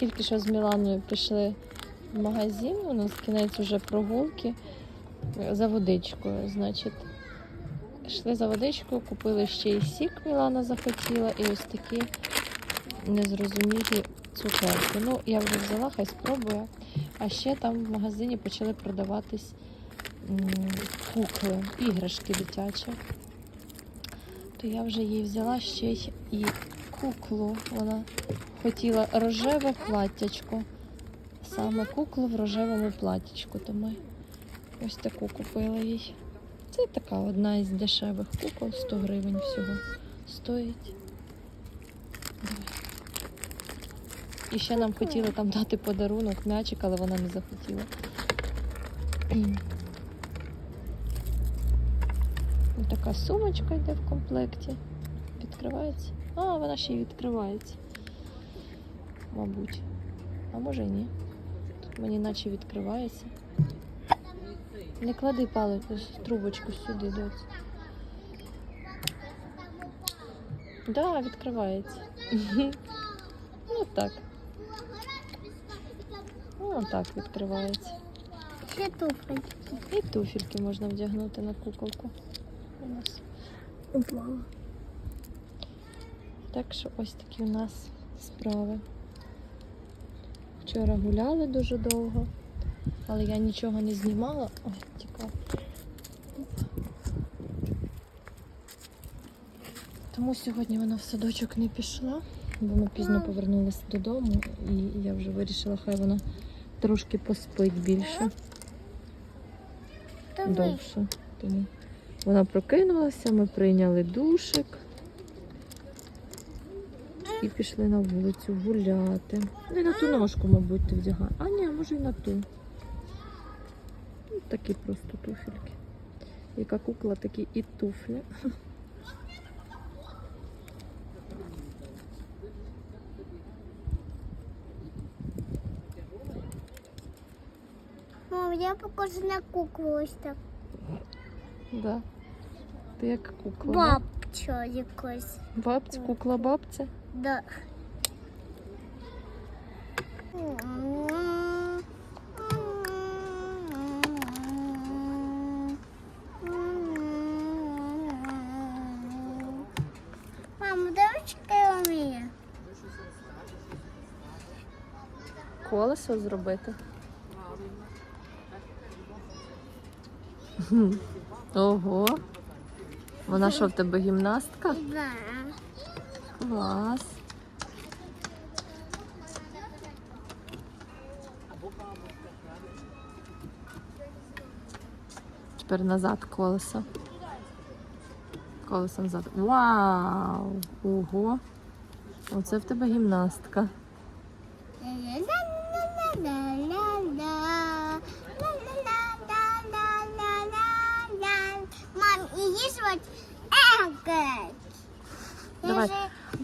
тільки що з Міланою пішли в магазин, у нас кінець вже прогулки е, за водичкою. Значить, йшли за водичкою, купили ще й сік, Мілана захотіла, і ось такі незрозумілі цукерки. Ну, я вже взяла, хай спробує. А ще там в магазині почали продаватись кукли, іграшки дитячі. То я вже їй взяла ще й і куклу. Вона хотіла рожеве платтячко. Саме куклу в рожевому платтячку. То ми ось таку купила їй. Це така одна із дешевих кукол, 100 гривень всього стоїть. Давай. І ще нам хотіли там дати подарунок, м'ячик, але вона не захотіла. Ось така сумочка йде в комплекті. Відкривається. А, вона ще й відкривається. Мабуть. А може ні. Тут мені наче відкривається. Не клади палику, трубочку сюди, доць. Да, відкривається. Ну так. Ну так відкривається. Ще туфельки. І туфельки можна вдягнути на куколку. У нас. Так що ось такі у нас справи. Вчора гуляли дуже довго, але я нічого не знімала. Ой, тікав. Тому сьогодні вона в садочок не пішла, бо ми пізно повернулися додому, і я вже вирішила, хай вона трошки поспить більше, довше. Тому вона прокинулася, ми прийняли душик і пішли на вулицю гуляти. Не на ту ножку, мабуть, ти вдягає. А ні, може і на ту. Ну, Такі просто туфельки. Яка кукла, такі і туфлі. Мам, я покажу на куклу ось так. Да. Ти як кукла. да? Бабча якось. Бабця, кукла бабця. Да. Мама, дочка я вмію. Колесо зробити. Ого. Вона що в тебе гімнастка? Да. Клас. Тепер назад колесо. Колесо назад. Вау! Ого! Оце в тебе гімнастка. Мам, її звуть Егет. Давай.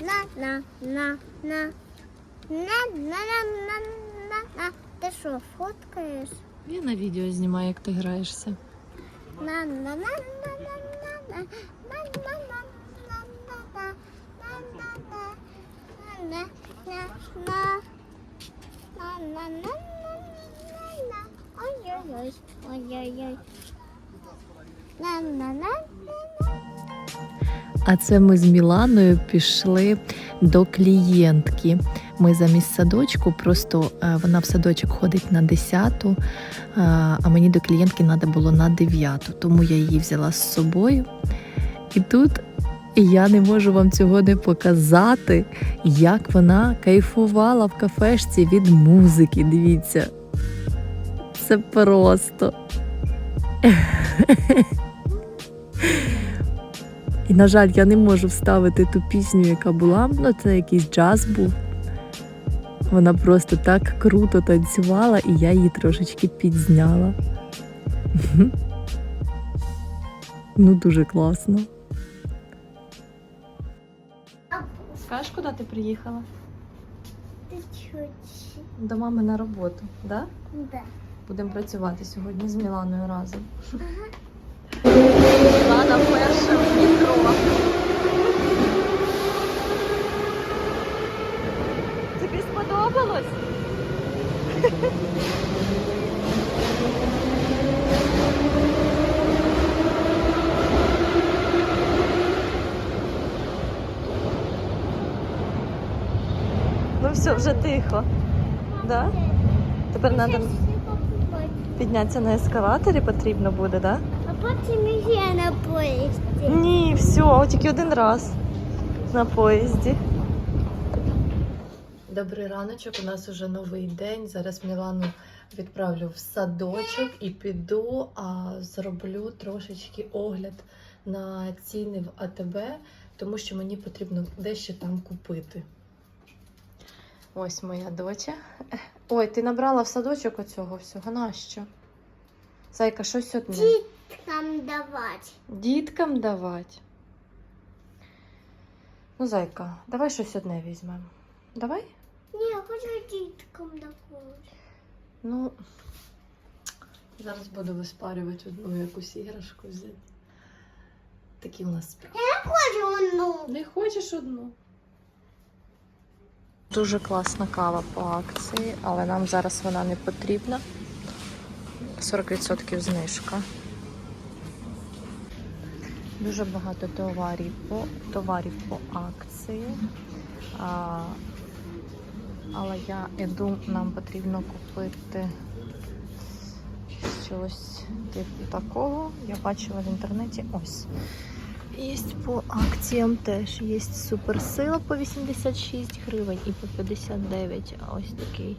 на на на на на на на на на Ти що, фоткаєш? Я на відео знімаю, як ти граєшся. На на на на на на на на на на на на на на на на на на Ой-ой-ой, ой-ой-ой. На на на А це ми з Міланою пішли до клієнтки. Ми замість садочку, просто е, вона в садочок ходить на 10, е, а мені до клієнтки треба було на 9, тому я її взяла з собою. І тут я не можу вам цього не показати, як вона кайфувала в кафешці від музики. Дивіться, це просто. І, на жаль, я не можу вставити ту пісню, яка була. Ну, це якийсь джаз був. Вона просто так круто танцювала, і я її трошечки підзняла. Ну, дуже класно. Скажеш, куди ти приїхала? До мами на роботу, да? Да. Будемо працювати сьогодні з Міланою разом. Мілана перша в метро. Тобі сподобалось? Ну все, вже тихо. Да? Тепер треба піднятися на ескалаторі потрібно буде, да? А потім ще на поїзді. Ні, все, тільки один раз на поїзді. Добрий раночок, у нас уже новий день. Зараз Мілану відправлю в садочок і піду, а зроблю трошечки огляд на ціни в АТБ, тому що мені потрібно дещо там купити. Ось моя доча. Ой, ти набрала в садочок оцього всього. Нащо? Зайка, щось одне. Там давати. Діткам давати. Ну, зайка, давай щось одне візьмемо. Давай? Ні, я хочу діткам давати. Ну, зараз буду виспарювати одну якусь іграшку взяти. Такі у нас справи. Хочу одну. Не хочеш одну? Дуже класна кава по акції, але нам зараз вона не потрібна. 40% знижка. Дуже багато товарів по, товарів по акції. А, але я іду, нам потрібно купити щось типу такого. Я бачила в інтернеті ось. Є по акціям теж. Є суперсила по 86 гривень і по 59. Ось такий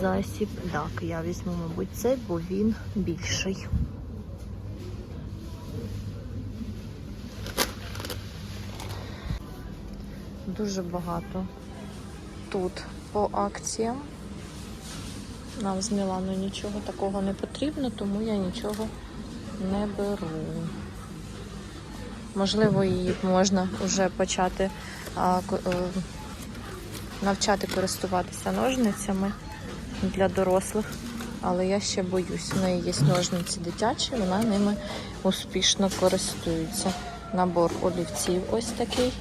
засіб. Так, я візьму, мабуть, цей, бо він більший. Дуже багато тут по акціям. Нам з Міланою нічого такого не потрібно, тому я нічого не беру. Можливо, її можна вже почати а, е, навчати користуватися ножницями для дорослих, але я ще боюсь. У неї є ножниці дитячі, вона ними успішно користується. Набор олівців ось такий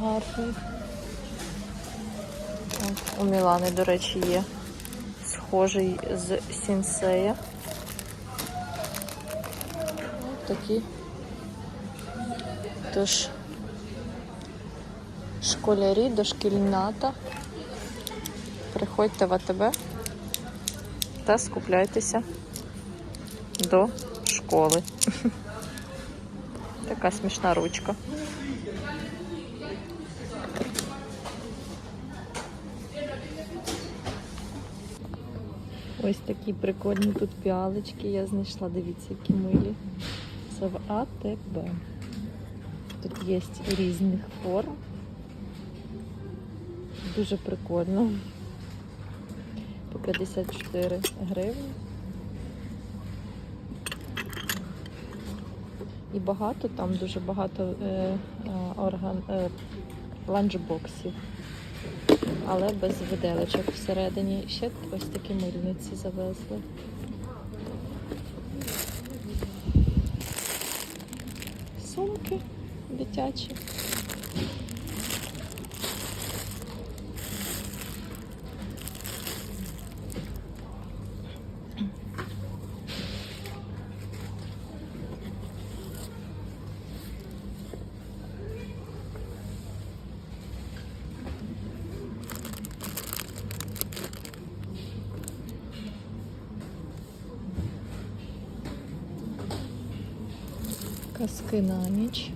гарний. От, у Мілани, до речі, є схожий з сінсея. Ось такі. Тож школярі, дошкільната. Приходьте в АТБ та скупляйтеся до школи. Така смішна ручка. Ось такі прикольні тут піалочки я знайшла. Дивіться, які милі. Це в АТБ. Тут є різних форм. Дуже прикольно. По 54 гривні. І багато, там дуже багато е, е, орган, е, ланчбоксів, але без виделочок всередині. Ще ось такі мильниці завезли. Сумки дитячі. Казки ніч.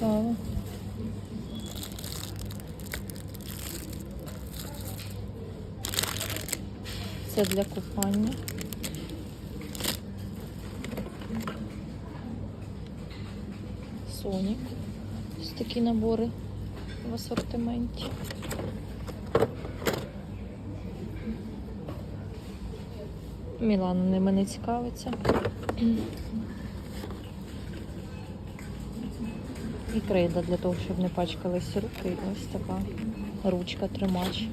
Цікаво. Це для купання. Panasonic. Ось такі набори в асортименті. Мілана ними не цікавиться. І крейда для того, щоб не пачкались руки. Ось така ручка тримач.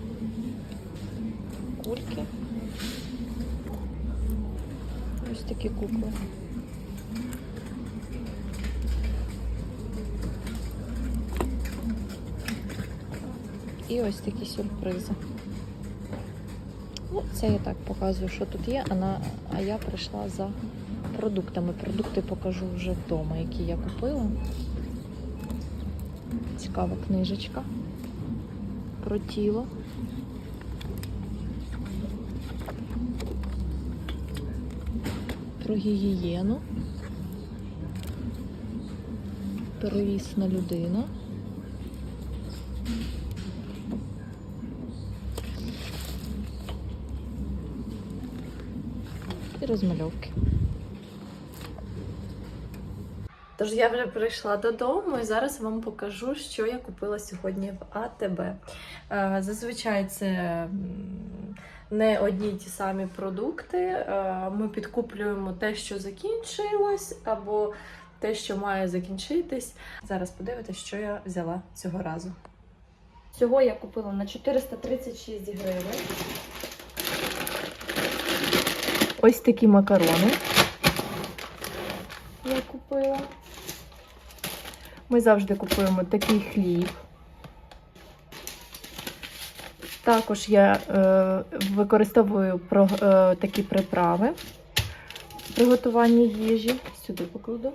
Кульки. Ось такі кукли. І ось такі сюрпризи. Ну, це я так показую, що тут є, а, на, а я прийшла за продуктами. Продукти покажу вже вдома, які я купила. Цікава книжечка про тіло. Про гігієну. Первісна людина. І розмальовки. Тож я вже прийшла додому і зараз вам покажу, що я купила сьогодні в АТБ. Е, Зазвичай це не одні ті самі продукти. Е, Ми підкуплюємо те, що закінчилось, або те, що має закінчитись. Зараз подивитися, що я взяла цього разу. Всього я купила на 436 гривень. Ось такі макарони. Я купила. Ми завжди купуємо такий хліб. Також я е, використовую про, е, такі приправи в приготуванні їжі. Сюди покладу.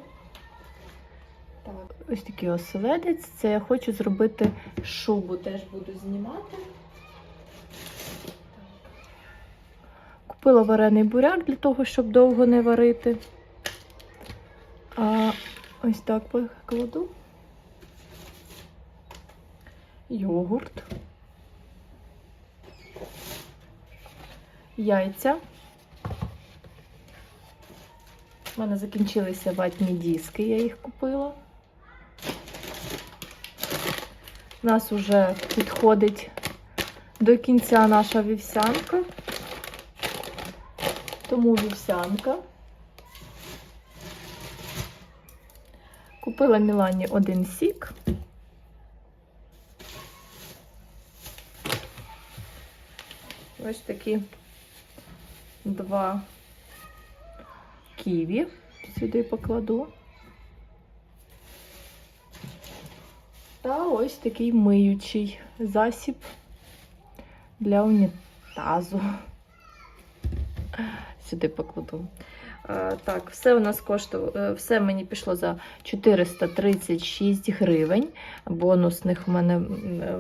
Так, ось такий оселедець. Це я хочу зробити шубу, теж буду знімати. Купила варений буряк для того, щоб довго не варити. А ось так покладу. Йогурт. Яйця. У мене закінчилися ватні диски, я їх купила. У нас вже підходить до кінця наша вівсянка. Тому вівсянка. Купила Мілані один сік. Ось такі два ківі сюди покладу. Та ось такий миючий засіб для унітазу. Сюди покладу. Е, Так, все у нас коштувало, е, все мені пішло за 436 гривень. Бонусних в мене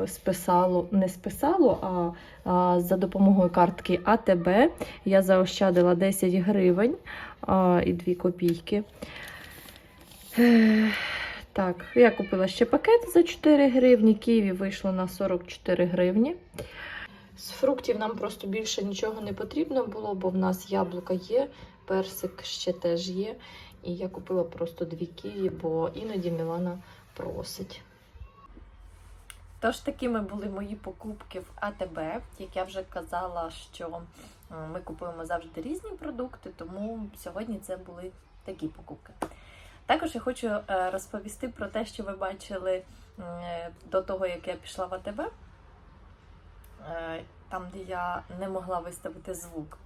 е, списало, не списало, а, а за допомогою картки АТБ я заощадила 10 гривень а, і 2 копійки. Так, я купила ще пакет за 4 гривні. Києві вийшло на 44 гривні. З фруктів нам просто більше нічого не потрібно було, бо в нас яблука є, персик ще теж є. І я купила просто дві ківі, бо іноді Мілана просить. Тож такими були мої покупки в АТБ. Як я вже казала, що е, ми купуємо завжди різні продукти, тому сьогодні це були такі покупки. Також я хочу е, розповісти про те, що ви бачили е, до того, як я пішла в АТБ. Там, де я не могла виставити звук.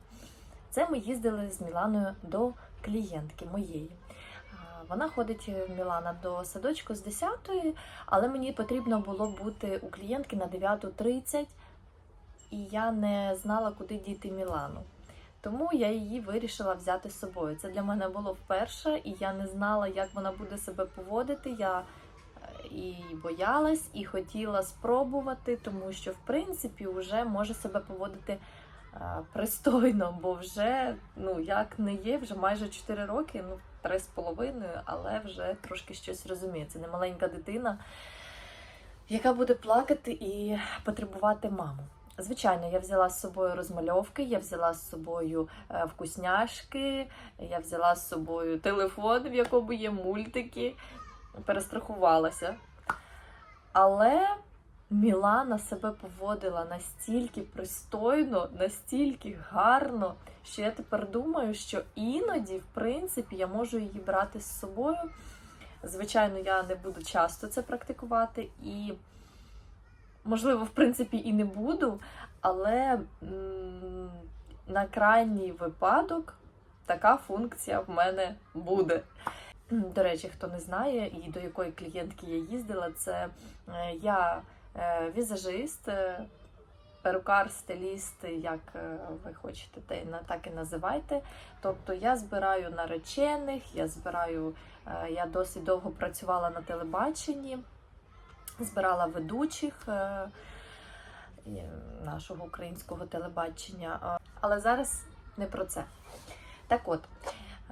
Це ми їздили з Міланою до клієнтки моєї. Вона ходить е, Мілана до садочку з 10-ї, але мені потрібно було бути у клієнтки на 9.30, і я не знала, куди діти Мілану. Тому я її вирішила взяти з собою. Це для мене було вперше, і я не знала, як вона буде себе поводити. Я е, і боялась, і хотіла спробувати, тому що, в принципі, вже може себе поводити пристойно, бо вже, ну, як не є, вже майже 4 роки, ну, 3,5, але вже трошки щось розуміє. Це не маленька дитина, яка буде плакати і потребувати маму. Звичайно, я взяла з собою розмальовки, я взяла з собою е, вкусняшки, я взяла з собою телефон, в якому є мультики. перестрахувалася. Але Мілана себе поводила настільки пристойно, настільки гарно, що я тепер думаю, що іноді, в принципі, я можу її брати з собою. Звичайно, я не буду часто це практикувати і, можливо, в принципі, і не буду, але м, на крайній випадок така функція в мене буде. До речі, хто не знає і до якої клієнтки я їздила, це е, я візажист, е, перукар, стиліст, як е, ви хочете, так і називайте. Тобто я збираю наречених, я збираю, е, я досить довго працювала на телебаченні, збирала ведучих е, нашого українського телебачення. Але зараз не про це. Так от,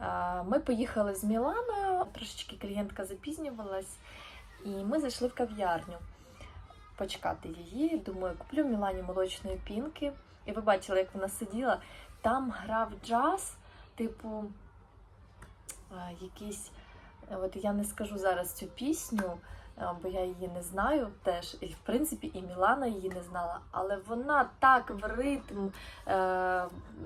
е, ми поїхали з Міланою, трошечки клієнтка запізнювалась, і ми зайшли в кав'ярню почекати її. Думаю, куплю Мілані молочної пінки. І ви бачили, як вона сиділа. Там грав джаз, типу, е, якийсь. От я не скажу зараз цю пісню, е, бо я її не знаю теж. І в принципі і Мілана її не знала. Але вона так в ритм е,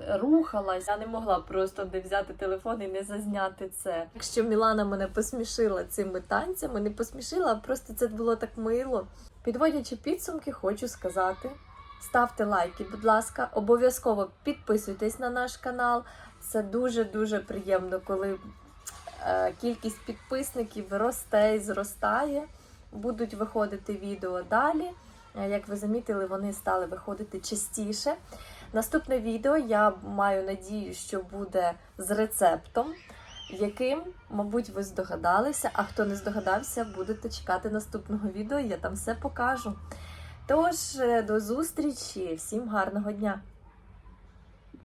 рухалась. Я не могла просто не взяти телефон і не зазняти це. Якщо Мілана мене посмішила цими танцями, не посмішила, а просто це було так мило. Підводячи підсумки, хочу сказати. Ставте лайки, будь ласка, обов'язково підписуйтесь на наш канал. Це дуже-дуже приємно, коли е, кількість підписників росте і зростає. Будуть виходити відео далі. Е, Як ви замітили, вони стали виходити частіше. Наступне відео я маю надію, що буде з рецептом, яким, мабуть, ви здогадалися. А хто не здогадався, будете чекати наступного відео, я там все покажу. Тож, е, до зустрічі, всім гарного дня!